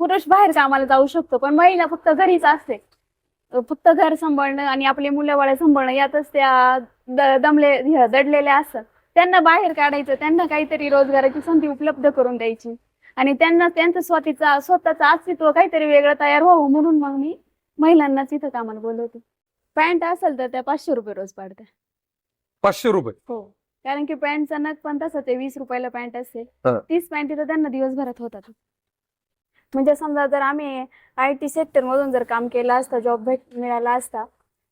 पुरुष बाहेर कामाला जाऊ शकतो पण महिला फक्त घरीच असते. फक्त घर सांभाळणं आणि आपले मुलं सांभाळणं यातच त्या दमले दडलेल्या असतात. त्यांना बाहेर काढायचं त्यांना काहीतरी रोजगाराची संधी उपलब्ध करून द्यायची. आणि त्यांना त्यांचं स्वतःचा स्वतःचं अस्तित्व काहीतरी वेगळं तयार व्हावं म्हणून मग मी महिलांनाच इथं कामाला बोलवते. पॅन्ट असेल तर त्या पाचशे रुपये रोज पाडते पाचशे रुपये? हो. कारण की पॅन्टचा नग पण तसंच आहे वीस रुपयाला पॅन्ट असते. तीस पॅन्ट तर त्यांना दिवसभरात होतात. म्हणजे समजा जर आम्ही आय टी सेक्टर मधून जर काम केलं असतं जॉब भेट मिळाला असता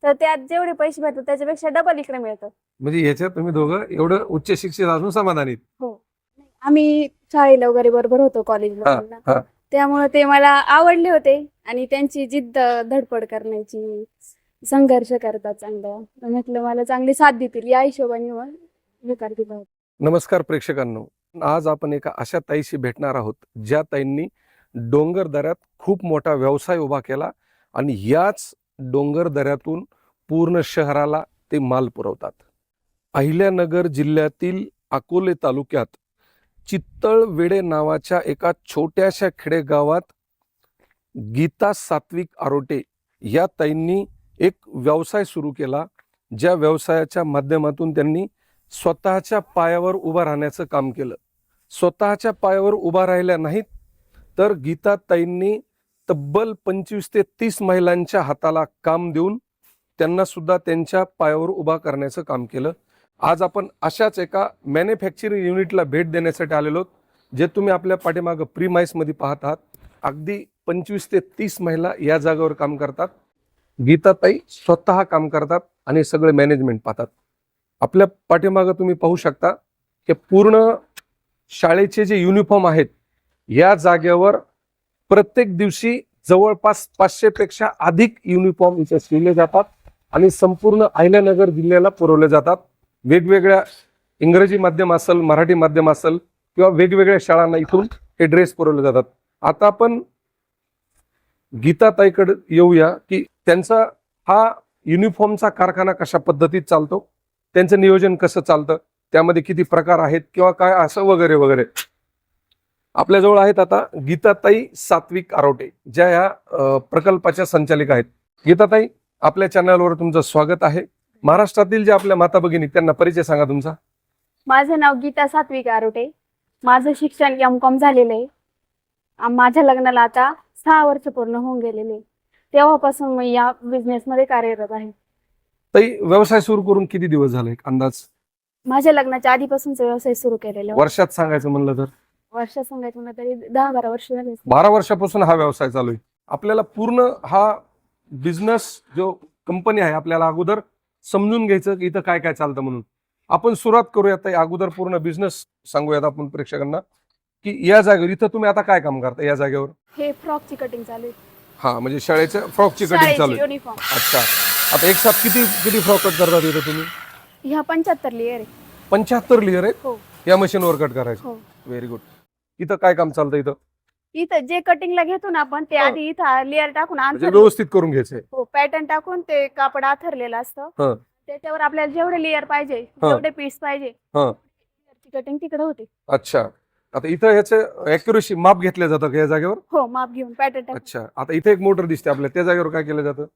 तर त्यात जेवढे पैसे भेटतात त्याच्यापेक्षा डबल इकडे मिळतात. म्हणजे याच्यात तुम्ही दोघं एवधं उच्च शिक्षित असून समाधानी. हो. आम्ही शाळेला वगैरे बरोबर होतो कॉलेजला. त्यामुळे ते मला आवडले होते आणि त्यांची जिद्द धडपड करण्याची संघर्ष करतात चांगलं. म्हटलं मला चांगली साथ देतील या हिशोबाने मग नमस्कार प्रेक्षकांनो. आज आपण एका अशा ताईशी भेटणार आहोत ज्या ताईंनी डोंगर दऱ्यात खूप मोठा व्यवसाय उभा केला आणि याच डोंगर दऱ्यातून पूर्ण शहराला ते माल पुरवतात. अहिल्यानगर जिल्ह्यातील अकोले तालुक्यात चित्तळवेडे नावाच्या एका छोट्याशा खेडेगावात गीता सात्विक आरोटे या ताईंनी एक व्यवसाय सुरू केला ज्या व्यवसायाच्या माध्यमातून त्यांनी स्वतःच्या पायावर उभा राहण्याचं काम केलं. स्वतःच्या पायावर उभा राहिल्या नाहीत तर गीताताईंनी तब्बल पंचवीस ते तीस महिलांच्या हाताला काम देऊन त्यांना सुद्धा त्यांच्या पायावर उभा करण्याचं काम केलं. आज आपण अशाच एका मॅन्युफॅक्चरिंग युनिटला भेट देण्यासाठी आलेलो जे तुम्ही आपल्या पाठीमागं प्री पाहत आहात. अगदी पंचवीस ते तीस महिला या जागेवर काम करतात. गीताताई स्वतः काम करतात आणि सगळे मॅनेजमेंट पाहतात. आपल्या पाठीमागं तुम्ही पाहू शकता की पूर्ण शाळेचे जे युनिफॉर्म आहेत या जागेवर प्रत्येक दिवशी जवळपास पाचशे पेक्षा अधिक युनिफॉर्म इथे शिवले जातात आणि संपूर्ण अहिल्यानगर जिल्ह्याला पुरवले जातात. वेगवेगळ्या इंग्रजी माध्यम असेल मराठी माध्यम असेल किंवा वेगवेगळ्या शाळांना इथून हे ड्रेस पुरवले जातात. आता आपण गीताताईकडे येऊया की त्यांचा हा युनिफॉर्मचा कारखाना कशा पद्धतीत चालतो? त्यांचं नियोजन कसं चालतं? त्यामध्ये किती प्रकार आहेत किंवा काय असं वगैरे वगैरे. आपल्याजवळ आहेत आता गीताताई सात्विक आरोटे ज्या या प्रकल्पाच्या संचालिका आहेत. गीताताई आपल्या चॅनलवर तुमचं स्वागत आहे. महाराष्ट्रातील ज्या आपल्या माता भगिनी त्यांना परिचय सांगा तुमचा. माझं नाव गीता सात्विक आरोटे. माझं शिक्षण एम कॉम झालेलं आहे. माझ्या लग्नाला आता सहा वर्ष पूर्ण होऊन गेलेले. तेव्हापासून मी या बिझनेस मध्ये कार्यरत आहे. ताई व्यवसाय सुरू करून किती दिवस झाले अंदाज? माझ्या लग्नाच्या आधीपासूनच व्यवसाय सुरू केलेला. वर्षात सांगायचं म्हणलं तर? वर्ष सांगायचं म्हणलं तरी दहा बारा वर्ष झाले असतील. बारा वर्षापासून हा व्यवसाय चालू आहे. आपल्याला पूर्ण हा बिझनेस जो कंपनी आहे आपल्याला अगोदर समजून घ्यायचं की इथं काय काय चालतं म्हणून. आपण सुरुवात करूयात ताई. अगोदर पूर्ण बिझनेस सांगूयात आपण प्रेक्षकांना की या जागेवर इथं तुम्ही आता काय काम करता या जागेवर? हे फ्रॉकची कटिंग चालू आहे. हा म्हणजे शाळेच्या फ्रॉकची कटिंग चालू आहे. युनिफॉर्म अच्छा. आता एक साथ किती किती फ्रॉक कट करतात इथं तुम्ही? ह्या पंच्याहत्तर लेअर आहे. पंच्याहत्तर लिअर आहेत? हो. या मशीनवर कट करायचं. हो. व्हेरी गुड इथं काय काम चालतं इथं? इथं जे कटिंगला घेतो ना आपण ते हा. आधी इथं लेअर टाकून म्हणजे आंथर व्यवस्थित करून घ्यायचंय हो पॅटर्न टाकून ते कापड आथरलेलं हा. असतं त्याच्यावर आपल्याला जेवढे लेअर पाहिजे हा. जेवढे पीस पाहिजे हा. कटिंग तिकडे होते. अच्छा. आता इथं ह्याचं अॅक्युरेसी माप घेतलं जातं का या जागेवर? हो माप घेऊन पॅटर्न टाकून. अच्छा. आता इथे एक मोटर दिसते आपल्या त्या जागेवर काय केलं जातं?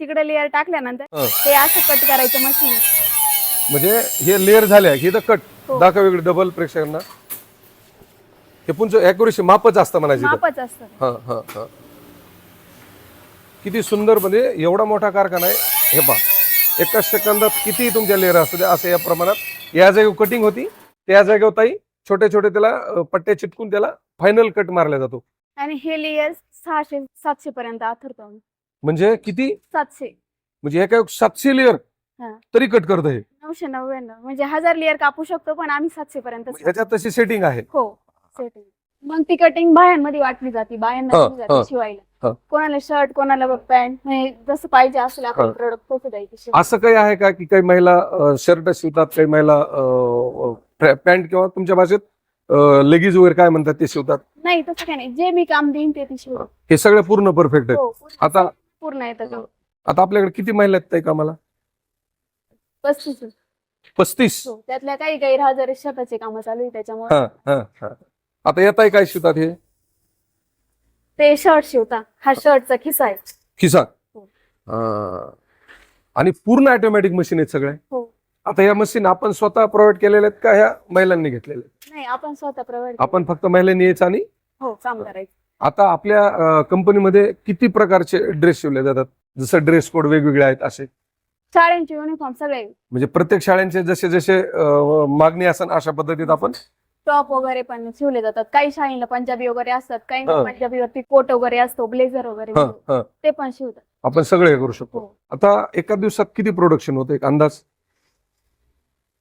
तिकडे लेअर टाकल्यानंतर हा. ते असं कट करायचं मशीन म्हणजे हे लेअर झाले हे तर कट. दाखव वेगळे डबल प्रेक्षकांना. हे पुढचं अॅक्युरेसी मापच असतं म्हणायचं. मापच असतं हा हा हा. किती सुंदर म्हणजे एवढा मोठा कारखाना आहे. हे पहा. एका सेकंदात किती तुमच्या लेअर असू द्या असं या प्रमाणात. या जागेवर कटिंग होती. त्या जागेवर ताई छोटे छोटे त्याला पट्ट्या चिटकून त्याला फायनल कट मारला जातो. आणि हे लेअर सहाशे सातशे पर्यंत आथरतो आम्ही. म्हणजे किती? सातशे. म्हणजे हे काय सातशे लेअर हा. तरी कट करत आहे नऊशे नव्याण्णव म्हणजे हजार लेअर कापू शकतो पण आम्ही सातशे पर्यंत ह्याच्यात तशी सेटिंग आहे हो setting. मग ती कटिंग बायांमध्ये वाटली जाते बायांना दिली जाते शिवायला हा. कोणाला शर्ट कोणाला पॅन्ट म्हणजे जसं पाहिजे असलं आपण. प्रोडक्ट तसं द्यायचं. असं काही आहे का की काही महिला शर्ट शिवतात काही महिला पॅन्ट किंवा तुमच्या भाषेत लेगीज वगैरे काय म्हणतात ते शिवतात नाही तसं काही नाही जे मी काम देईन ते ती शिवत हे सगळं पूर्ण परफेक्ट आहे हो आता पूर्ण काम. आता आपल्याकडे किती महिला आहेत कामाला पस्तीस. पस्तीस? हो त्यातल्या काही गैरहजर स्वतःचे कामं चालू आहे त्याच्यामुळे. हा हा हा. आता येत आहे काय शिवतात हे? ते शर्ट शिवता. हा शर्टचा खिसा आहे. खिसा? हो. हा. आणि पूर्ण ऑटोमॅटिक मशीन आहेत सगळे? हो. आता या मशीन आपण स्वतः प्रोव्हाइड केलेल्या आहेत का ह्या महिलांनी घेतलेल्या आहेत? नाही आपण स्वतः प्रोव्हाइड आपण फक्त महिलांनी यायचं आणि? हो काम करायचं. आता आपल्या कंपनीमध्ये किती प्रकारचे ड्रेस शिवले जातात? जसं ड्रेस कोड वेगवेगळे आहेत असे. शाळेंचे युनिफॉर्म सगळे. म्हणजे प्रत्येक शाळांचे जसे जसे अं, मागणी असन अशा पद्धतीत आपण? टॉप वगैरे पण शिवले जातात. काही शाळेला पंजाबी वगैरे असतात काही हा. पंजाबीवरती कोट वगैरे असतो ब्लेझर वगैरे हं, हं. ते पण शिवतात. आपण सगळे हे करू शकतो. हो. आता एका दिवसात किती प्रोडक्शन होतं? एक अंदाज?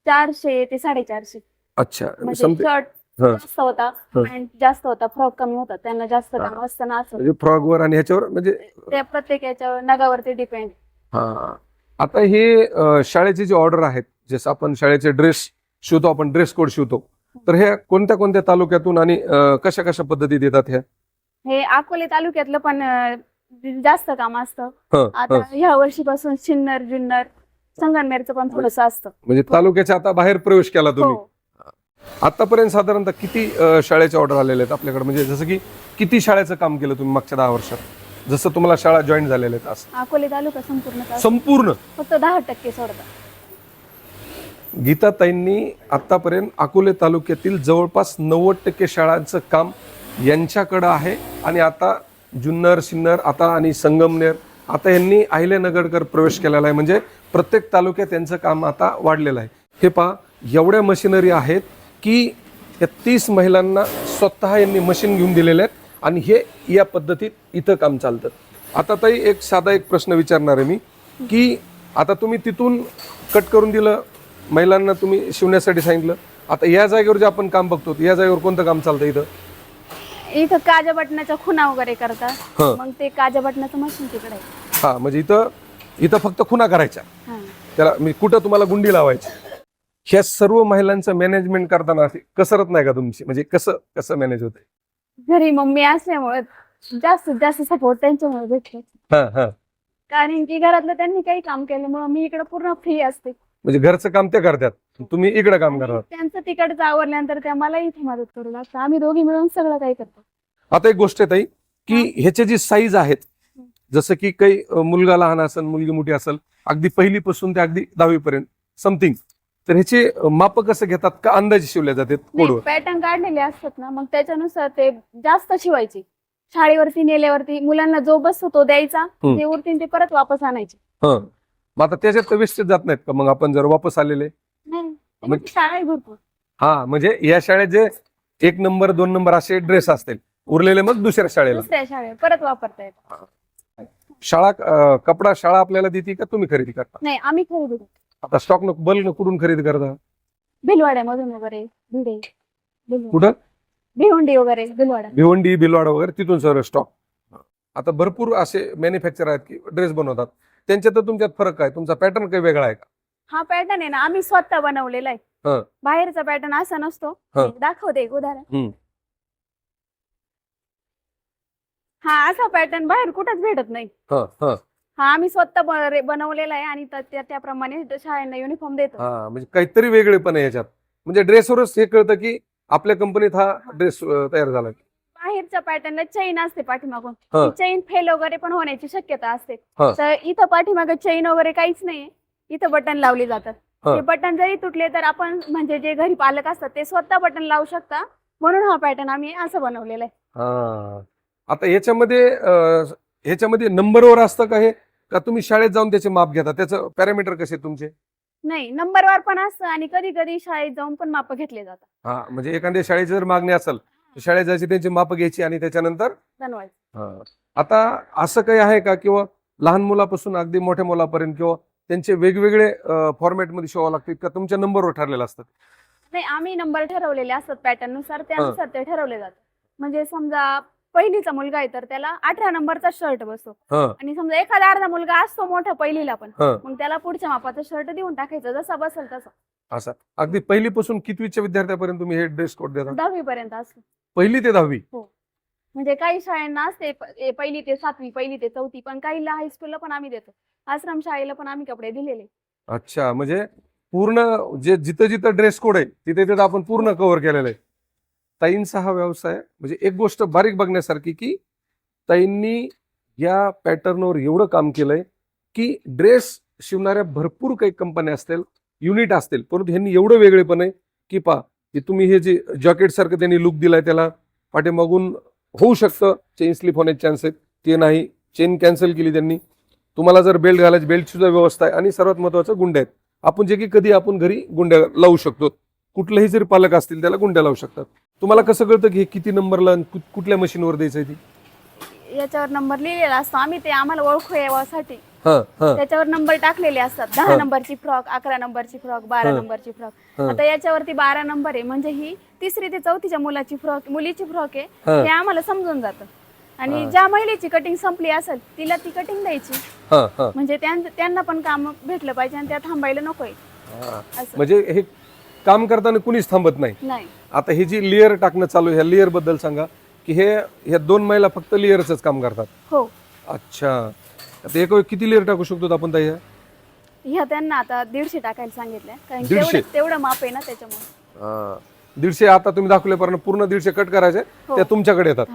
चारशे ते साडेचारशे. अच्छा. म्हणजे शर्ट हा. जास्त होता हा. पॅन्ट जास्त होता फ्रॉक कमी होता. त्यांना जास्त हा. काम असतं ना असं म्हणजे फ्रॉकवर आणि ह्याच्यावर म्हणजे ते प्रत्येक याच्यावर नगावरती डिपेंड हा. आता हे शाळेचे जे ऑर्डर आहेत जसं आपण शाळेचे ड्रेस शिवतो आपण ड्रेस कोड शिवतो तर हे कोणत्या कोणत्या तालुक्यातून आणि कशा कशा पद्धतीत येतात ह्या हे अकोले तालुक्यातलं पण जास्त काम असतं. हं, आता. ह्या वर्षीपासून सिन्नर जुन्नर संगमनेरचं पण थोडस असतं. म्हणजे तालुक्याच्या आता बाहेर प्रवेश केला तुम्ही. हो. आतापर्यंत साधारणतः किती शाळेचे ऑर्डर आलेले आहेत आपल्याकडे? म्हणजे जसं की किती शाळेचं काम केलं तुम्ही मागच्या दहा वर्षात? जसं तुम्हाला शाळा जॉईन झालेल्या आहेत असं. अकोले तालुका संपूर्ण संपूर्ण. फक्त दहा टक्के सोडतात गीताताईंनी आतापर्यंत अकोले तालुक्यातील जवळपास नव्वद टक्के शाळांचं काम यांच्याकडं आहे. आणि आता जुन्नर सिन्नर आता आणि संगमनेर आता यांनी अहिल्यानगरकर प्रवेश केलेला आहे. म्हणजे प्रत्येक तालुक्यात यांचं काम आता वाढलेलं आहे. हे पहा एवढ्या मशिनरी आहेत की या तीस महिलांना स्वतः यांनी मशीन घेऊन दिलेले आहेत. आणि हे या पद्धतीत इथं काम चालतं. आता ताई एक साधा एक प्रश्न विचारणार आहे मी की आता तुम्ही तिथून कट करून दिलं महिलांना तुम्ही शिवण्यासाठी सांगितलं आता या जागेवर जे आपण काम बघतो या जागेवर कोणतं काम चालतं इथं? इथं काजा बटनाच्या खुणा वगैरे करतात. हं. मग ते काजा बटनाचं मशीन तिकडे. आहे हा म्हणजे इथं इथं फक्त खुना करायच्या हा. त्याला मी कुठं तुम्हाला गुंडी लावायची? ह्या सर्व महिलांचं मॅनेजमेंट करताना अशी कसरत नाही का तुमची? म्हणजे कसं कसं मॅनेज होते घरी मम्मी असल्यामुळे जास्तीत जास्त सपोर्ट त्यांच्यामुळे भेटतो. हा हा. कारण की घरातलं त्यांनी काही काम केल्यामुळे मी इकडे पूर्ण फ्री असते. म्हणजे घरचं काम ते करतात. तुम्ही इकडे काम करतात त्यांचं तिकडचं आवरल्यानंतर त्या मला इथे मदत करू लागतात. आम्ही दोघी मिळून सगळं काही करतो. आता एक गोष्ट आहे ताई की ह्याचे जी साईज आहेत जसं की काही अं, मुलगा लहान असेल मुलगी मोठी असेल अगदी पहिलीपासून ते अगदी दहावी पर्यंत समथिंग तर ह्याचे माप कसं घेतात? का अंदाजे शिवले जातात कोडवर? पॅटर्न काढलेले असतात ना. मग त्याच्यानुसार ते जास्त शिवायचे. शाळेवरती नेल्यावरती मुलांना जो बसतो तो द्यायचा. ते उरतील ते परत वापस आणायचे. हं. मग आता त्याच्यात वेस्टेज जात नाहीत का? मग आपण जर वापस आलेले? नाही. मग- त्यांची शाळा आहे भरपूर. हा म्हणजे या शाळेत जे एक नंबर दोन नंबर असे ड्रेस असतील उरलेले मग दुसऱ्या शाळेला. दुसऱ्या शाळेत परत वापरता येतात. शाळा अं, कपडा शाळा आपल्याला देते का तुम्ही खरेदी करता? नाही आम्ही खरेदी करतो. आता स्टॉक न बल्क न कुठून खरेदी करता? भिलवाड्यामधून वगैरे भिडे भिलवाडा. कुठं? भिवंडी वगैरे भिलवाडा. भिवंडी बिलवाडा वगैरे तिथून सर्व स्टॉक आता भरपूर असे मॅन्युफॅक्चर आहेत की ड्रेस बनवतात. त्यांच्यात तर तुमच्यात फरक काय तुमचा पॅटर्न काही वेगळा आहे का? हा पॅटर्न आहे ना आम्ही स्वतः बनवलेला हं. आहे बाहेरचा पॅटर्न असा नसतो. हं. दाखवते एक उदाहरण. हं. हा असा पॅटर्न बाहेर कुठंच भेटत नाही. हा हा. हा आम्ही स्वतः ब- बनवलेला आहे आणि त्या- त्या- त्याप्रमाणे शाळेंना युनिफॉर्म देतो. हा म्हणजे काहीतरी वेगळेपण आहे याच्यात. म्हणजे ड्रेसवरच हे कळतं की आपल्या कंपनीत हा ड्रेस तयार झाला. बाहेरच्या पॅटर्नला चैन असते पाठीमागून. चैन फेल वगैरे पण होण्याची शक्यता असते. हं. तर इथं पाठीमागे चैन वगैरे काहीच नाहीये. इथं बटन लावली जातात. हं. ते बटन जरी तुटले तर आपण म्हणजे जे घरी पालक असतात ते स्वतः बटन लावू शकता. म्हणून हा पॅटर्न आम्ही असं बनवलेला आहे. हा. आता याच्यामध्ये अं, ह्याच्यामध्ये नंबरवर असतं का हे? का तुम्ही शाळेत जाऊन त्याचे माप घेता? त्याचं पॅरामीटर कसे तुमचे? नाही नंबरवर पण असतं आणि कधी कधी शाळेत जाऊन पण माप घेतले जातात. हा म्हणजे एखाद्या शाळेची जर मागणी असेल तर शाळेत जायची त्यांची माप घ्यायची आणि त्याच्यानंतर हा. आता असं काही आहे का? किंवा लहान मुलापासून अगदी मोठ्या मुलापर्यंत किंवा त्यांचे वेगवेगळे फॉर्मॅटमध्ये शिवावं लागतात का? तुमच्या नंबरवर ठरलेलं असतात नाही आम्ही नंबर ठरवलेले असतात पॅटर्ननुसार त्यानुसार ते ठरवले जातात. म्हणजे समजा पहिलीचा मुलगा आहे तर त्याला अठरा नंबरचा शर्ट बसतो. हा. आणि समजा एखादा अर्धा मुलगा असतो मोठा पहिलीला पण हा. मग त्याला पुढच्या मापाचा शर्ट देऊन टाकायचं जसा बसेल तसा. असा. अगदी पहिलीपासून कितवीच्या विद्यार्थ्यापर्यंत तुम्ही हे ड्रेस कोड देता? दहावी पर्यंत असतो. पहिली ते दहावी? म्हणजे काही शाळांना असते प- ए, पहिली ते सातवी पहिली ते चौथी पण काहीला हायस्कूलला पण आम्ही देतो. आश्रम शाळेला पण आम्ही कपडे दिलेले. अच्छा म्हणजे पूर्ण जे जिथं जिथं ड्रेस कोड आहे तिथे तिथं आपण पूर्ण कव्हर केलेलं आहे. ताईंचा हा व्यवसाय म्हणजे एक गोष्ट बारीक बघण्यासारखी की ताईंनी या पॅटर्नवर एवढं काम केलंय की ड्रेस शिवणाऱ्या भरपूर काही कंपन्या असतील युनिट असतील परंतु ह्यांनी एवढं वेगळेपण आहे की पा की तुम्ही हे जे जॉकेट सारखं त्यांनी लुक दिलाय त्याला पाठीमागून होऊ शकतं चेन स्लिप होण्याचे चान्स आहेत ते नाही. चेन कॅन्सल केली त्यांनी. तुम्हाला जर बेल्ट घालायची बेल्टची सुद्धा व्यवस्था आहे आणि सर्वात महत्वाचं गुंड्या आहेत. आपण जे की कधी आपण घरी गुंड्या लावू शकतो. कुठलेही जरी पालक असतील त्याला गुंड्या लावू शकतात. तुम्हाला कसं कळतं की हे किती नंबरला आणि कु- कुठल्या मशीनवर द्यायचं आहे ती? याच्यावर नंबर लिहिलेला असतो. आम्ही ते आम्हाला ओळखू यावासाठी हां हां. त्याच्यावर नंबर टाकलेले असतात. दहा. नंबरची फ्रॉक अकरा नंबरची फ्रॉक बारा. नंबरची फ्रॉक. आता याच्यावरती बारा नंबर आहे. म्हणजे ही तिसरी ते चौथीच्या मुलाची फ्रॉक मुलीची फ्रॉक आहे. हा. आम्हाला समजून जातं. आणि. ज्या महिलेची कटिंग संपली असेल तिला ती कटिंग द्यायची. हां हां. म्हणजे त्यां- त्यांना पण काम भेटलं पाहिजे आणि त्या थांबायला नकोय. असं. म्हणजे हे काम करताना कुणीच थांबत नाही नाही आता हे जी लेअर टाकणं चालू ह्या लेअरबद्दल सांगा की हे ह्या दोन महिला फक्त लेअरच काम करतात हो अच्छा आता एक किती लेअर टाकू शकतो आपण ताई ह्या? त्यांना आता दीडशे टाकायला कारण की दीडशे? तेवढं माप आहे ना त्याच्यामुळे. दीडशे आता तुम्ही दाखवल्यापर्यंत पूर्ण दीडशे कट करायचे हो. त्या तुमच्याकडे येतात.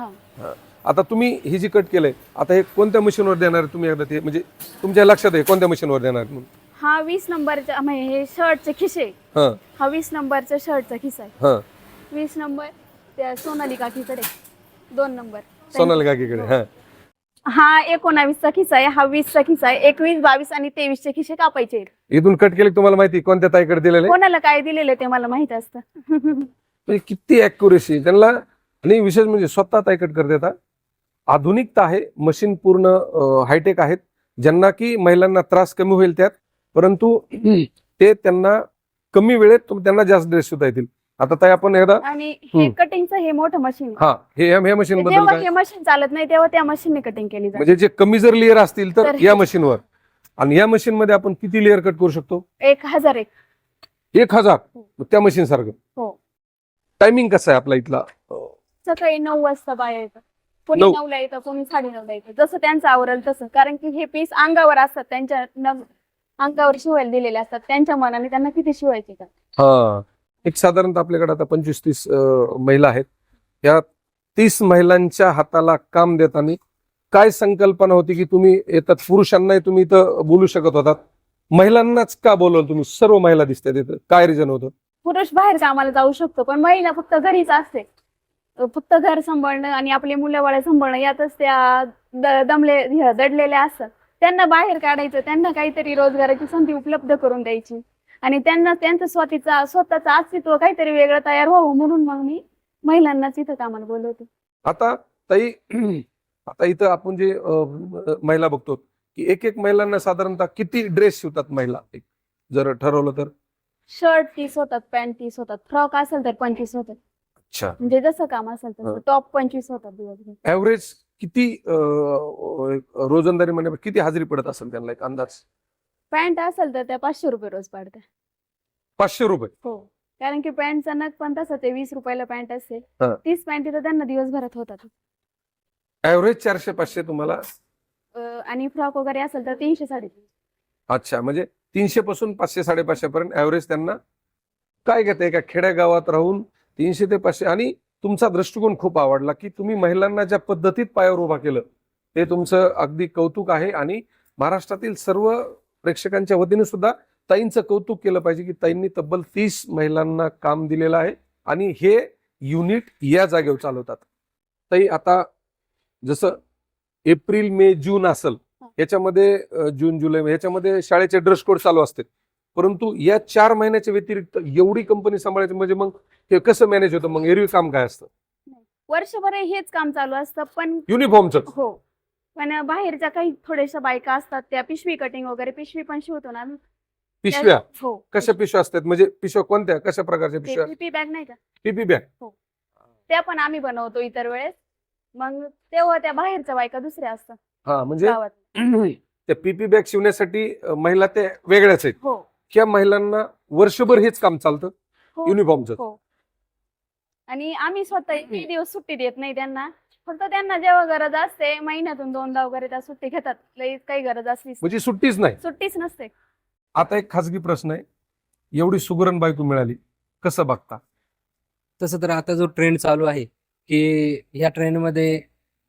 आता तुम्ही ही जी कट केलंय आता हे कोणत्या मशीनवर देणार तुम्ही एकदा ते म्हणजे तुमच्या लक्षात आहे कोणत्या मशीनवर देणार म्हणून? हा वीस नंबरचा म्हणजे हे शर्टचे खिसे. हां. हा वीस नंबरचा शर्टचा खिसा आहे. हां. वीस नंबर त्या सोनाली काकीकडे. दोन नंबर. सोनाली काकीकडे हां. हा एकोणावीसचा खिसा आहे हा वीसचा खिसा आहे. एकवीस बावीस आणि तेवीसचे खिसे कापायचे आहेत. इथून कट केले की तुम्हाला माहिती कोणत्या ताईकडे दिलेलं? कोणाला काय दिलेलं ते मला माहीत असतं. म्हणजे किती ऍक्युरेसी त्यांना आणि विशेष म्हणजे स्वतः ताई कट करते आता आधुनिकता आहे मशीन पूर्ण हायटेक आहेत. ज्यांना की महिलांना त्रास कमी होईल त्यात. परंतु ते त्यांना कमी वेळेत त्यांना जास्त ड्रेस शिवता येतील. आता ताई आपण एकदा आणि हे. कटिंगचं हे मोठं मशीन हा हे ह्या मशीन बद्दल जेव्हा काय? हे मशीन चालत नाही तेव्हा त्या मशीनने कटिंग केली जाते. म्हणजे जे कमी जर लेअर असतील तर तर या हे- मशीनवर आणि या मशीन मध्ये आपण किती लेअर कट करू शकतो? एक हजार एक. एक हजार? हो. मग त्या मशीन सारखं. हो. टायमिंग कसं आहे आपला इथला? सकाळी नऊ वाजता बाया येतं. कोणी नऊ. नऊला येतं कोणी साडे नऊला येतं. जसं त्यांचं आवरेल तसं. कारण की हे पीस अंगावर असतात त्यांच्या अंगावर शिवायला दिलेले असतात. त्यांच्या मनाने त्यांना किती शिवायचे का? हा. एक साधारणतः आपल्याकडे आता पंचवीस तीस महिला आहेत. या तीस महिलांच्या हाताला काम देताना काय संकल्पना होती की तुम्ही येतात? पुरुषांनाही तुम्ही इथं बोलू शकत होतात. महिलांनाच का बोलवलं तुम्ही? सर्व महिला दिसतात इथं. काय रिझन होतं? पुरुष बाहेर कामाला जाऊ शकतो पण महिला फक्त घरीच असते. फक्त घर सांभाळणं आणि आपले मुलं बाळ सांभाळणं यातच त्या द- दमले दडलेल्या असतात. त्यांना बाहेर काढायचं त्यांना काहीतरी रोजगाराची संधी उपलब्ध करून द्यायची. आणि त्यांना त्यांचं स्वतःचा स्वतःचं अस्तित्व काहीतरी वेगळं तयार व्हावं म्हणून मग मी महिलांनाच इथं कामाला बोलवते. आता ताई आता इथं आपण जे महिला बघतो की एक एक महिलांना साधारणतः किती ड्रेस शिवतात महिला? जर ठरवलं तर. शर्ट तीस होतात पॅन्ट तीस होतात फ्रॉक असेल तर पंचवीस होतात. अच्छा. म्हणजे जसं काम असेल तसं हं. टॉप पंचवीस होतात दिवसभर. ऍव्हरेज किती रोजंदारी म्हणजे किती हाजरी पडत असेल त्यांना एक अंदाज? पॅन्ट असेल तर त्या पाचशे रुपये रोज पाडते. पाचशे रुपये? हो. कारण की पॅन्टचा नग पण तसं ते वीस रुपयाला पॅन्ट असते. हा. तीस पॅन्ट तर त्यांना दिवसभरात होतात. ऍव्हरेज चारशे पाचशे तुम्हाला? अं, आणि फ्रॉक वगैरे असेल तर तीनशे साडेतीनशे अच्छा म्हणजे तीनशे पासून पाचशे साडेपाचशे पर्यंत ऍव्हरेज त्यांना काय घेते? एका खेड्यागावात राहून तीनशे ते पाचशे आणि तुमचा दृष्टिकोन खूप आवडला की तुम्ही महिलांना ज्या पद्धतीत पायावर उभा केलं ते तुमचं अगदी कौतुक आहे आणि महाराष्ट्रातील सर्व प्रेक्षकांच्या वतीने सुद्धा ताईंचं कौतुक केलं पाहिजे की ताईंनी तब्बल तीस महिलांना काम दिलेलं आहे आणि हे युनिट या जागेवर चालवतात. ताई आता जसं एप्रिल मे जून असेल याच्यामध्ये अ, जून जुलै याच्यामध्ये शाळेचे ड्रेस कोड चालू असते परंतु या चार महिन्याच्या व्यतिरिक्त एवढी कंपनी सांभाळायची म्हणजे मग हे कसं मॅनेज होतं? मग एरवी काम काय असतं? वर्षभर हेच काम चालू असतं पण युनिफॉर्मच हो. पण बाहेरच्या काही थोड्याशा बायका असतात त्या पिशवी कटिंग वगैरे पिशवी पण शिवतो ना आम्ही. पिशव्या? हो. कशा पिशव्या असतात? म्हणजे पिशव्या कोणत्या? कशा प्रकारच्या पिशव्या? पीपी बॅग नाही का? पीपी बॅग त्या पण आम्ही बनवतो इतर वेळेस. मग तेव्हा त्या बाहेरच्या बायका दुसऱ्या असतात. हा म्हणजे गावात त्या पीपी बॅग शिवण्यासाठी अ, महिला त्या वेगळ्याच आहेत. हो. त्या महिलांना वर्षभर हेच काम चालतं? हो युनिफॉर्मचं हो. आणि आम्ही स्वतः दिवस सुट्टी देत नाही त्यांना. फक्त त्यांना जेव्हा गरज असते महिन्यातून दोनदा वगैरे त्या सुट्टी घेतात. लई काही गरज असली म्हणजे सुट्टीच नाही. सुट्टीच नसते. आता एक खाजगी प्रश्न आहे. एवढी सुगरण बायको मिळाली कसं बघता? तसं तर आता जो ट्रेंड चालू आहे की ह्या ट्रेंडमध्ये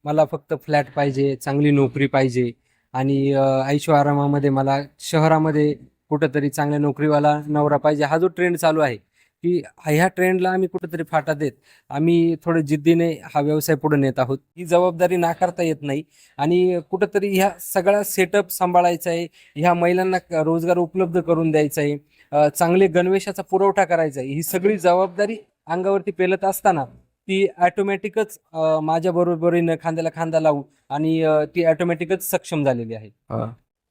मला फक्त फ्लॅट पाहिजे चांगली नोकरी पाहिजे. आणि अं, ऐशो आरामामध्ये मला शहरामध्ये कुठंतरी चांगल्या नोकरीवाला नवरा पाहिजे. हा जो ट्रेंड चालू आहे की ह्या ट्रेंडला आम्ही कुठंतरी फाटा देत आम्ही थोडं जिद्दीने हा व्यवसाय पुढे नेत आहोत. ही जबाबदारी नाकारता येत नाही आणि कुठंतरी ह्या सगळा सेटअप सांभाळायचा आहे ह्या महिलांना रोजगार उपलब्ध करून द्यायचा आहे चांगले गणवेशाचा पुरवठा करायचा आहे ही सगळी जबाबदारी अंगावरती पेलत असताना ती ऑटोमॅटिकच माझ्या बरोबरीनं खांद्याला खांदा लावून आणि ती ऑटोमॅटिकच सक्षम झालेली आहे.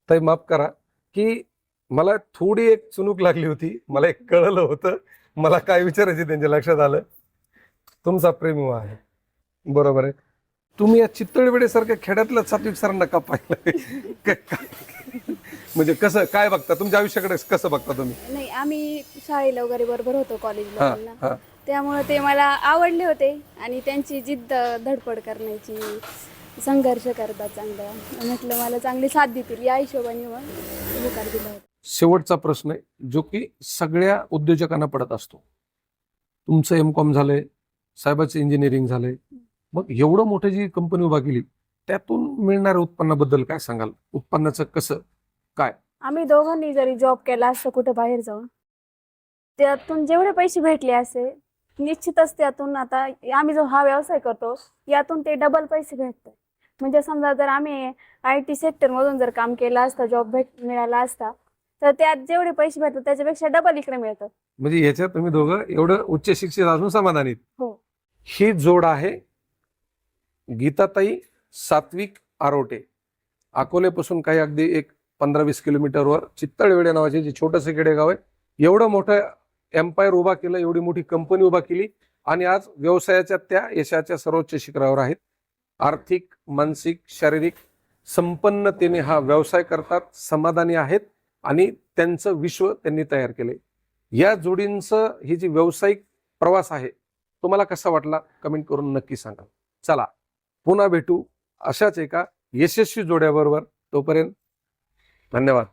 ताई माफ करा की मला थोडी एक चुनूक लागली होती. मला एक कळलं होतं. मला काय विचारायचे त्यांच्या लक्षात आलं. तुमचा प्रेम आहे. बरोबर आहे. तुम्ही या चित्तळवेडेसारख्या खेड्यातल्या सात्विक सरांना का पाहिलं? म्हणजे कसं काय बघता? तुमच्या आयुष्याकडे कसं बघता तुम्ही? नाही आम्ही शाळेला वगैरे बरोबर होतो कॉलेजला त्यामुळे ते मला आवडले होते आणि त्यांची जिद्द धडपड करण्याची संघर्ष करतात चांगलं. म्हटलं मला चांगली साथ देतील. या हिशोबाने मग होता. शेवटचा प्रश्न आहे जो की सगळ्या उद्योजकांना पडत असतो. तुमचं एम कॉम झालंय साहेबाचं इंजिनिअरिंग झालंय. मग एवढं मोठं जी कंपनी उभा केली त्यातून मिळणाऱ्या उत्पन्नाबद्दल काय सांगाल? उत्पन्नाचं कसं? काय? आम्ही दोघांनी जरी जॉब केला असतं कुठं बाहेर जाऊन त्यातून जेवढे पैसे भेटले असे निश्चितच त्यातून आता आम्ही जो हा व्यवसाय करतो यातून ते डबल पैसे भेटतात. म्हणजे समजा जर आम्ही आय टी सेक्टरमधून जर काम केलं असतं जॉब भेट मिळाला असता तर त्यात जेवढे पैसे भेटतात त्याच्यापेक्षा डबल इकडे मिळतात म्हणजे याच्यात तुम्ही दोघं एवढं उच्च शिक्षित असून समाधानीत हो. ही जोड आहे गीताताई सात्विक आरोटे. अकोल्यापासून काही अगदी एक पंधरा वीस किलोमीटरवर चित्तळवेडे नावाचे जे छोटंसं खेडेगाव आहे एवढं मोठं एम्पायर उभा केलं एवढी मोठी कंपनी उभा केली आणि आज व्यवसायाच्या त्या यशाच्या सर्वोच्च शिखरावर आहेत. आर्थिक मानसिक शारीरिक संपन्नतेने हा व्यवसाय करतात समाधानी आहेत. आणि त्यांचं विश्व त्यांनी तयार केले. या जोडींचं ही जी व्यावसायिक प्रवास आहे तुम्हाला कसा वाटला? कमेंट करून नक्की सांगा. चला पुन्हा भेटू अशाच एका यशस्वी जोड्याबरोबर तोपर्यंत धन्यवाद.